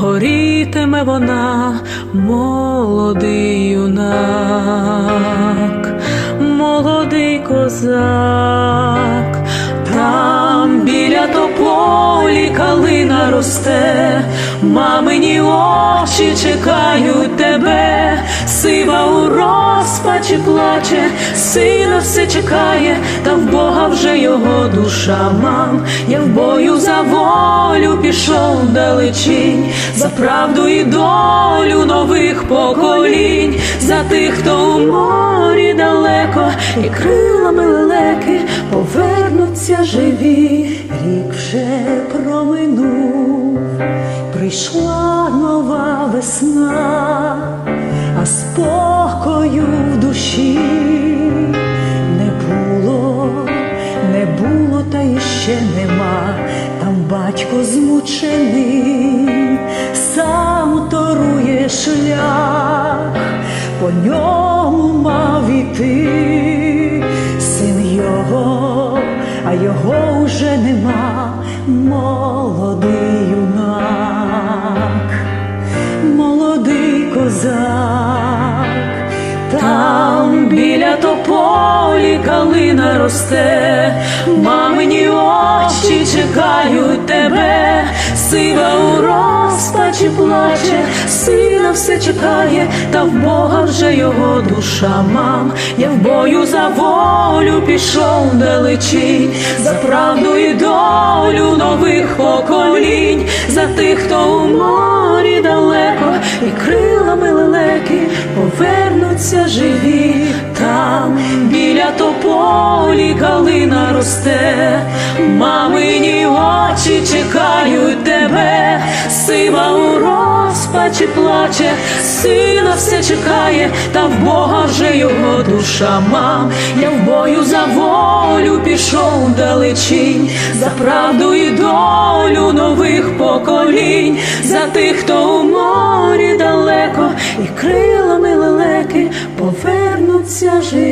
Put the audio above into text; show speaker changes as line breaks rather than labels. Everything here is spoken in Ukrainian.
горітиме вона, молодий юнак, молодий козак, там біля тополі калина росте, мамині очі чекають тебе, сива у плаче, сина все чекає, та в Бога вже його душа мам. Я в бою за волю пішов далечінь, за правду і долю нових поколінь, за тих, хто у морі далеко, і крилами лелеки повернуться живі. Рік вже проминув, прийшла нова весна, а спокою душі не було, не було, та іще нема. Там батько змучений, сам торує шлях, по ньому мав іти син його, а його уже нема, молодий юнак, молодий козак, біля тополі калина росте, мамині очі чекають тебе, сива у розпачі плаче, сина все чекає, та в Бога вже його душа мам. Я в бою за волю пішов далечінь, за правду і долю нових поколінь, за тих, хто у морі далеко, і крилами лелеки повернуться живі біля тополі калина росте, мамині очі чекають тебе, сива у розпачі плаче, сина все чекає, та в Бога вже його душа. Мам. Я в бою за волю пішов далечінь, за правду і долю нових поколінь, за тих, хто у морі далеко, і крилами лелеки повернуться живі.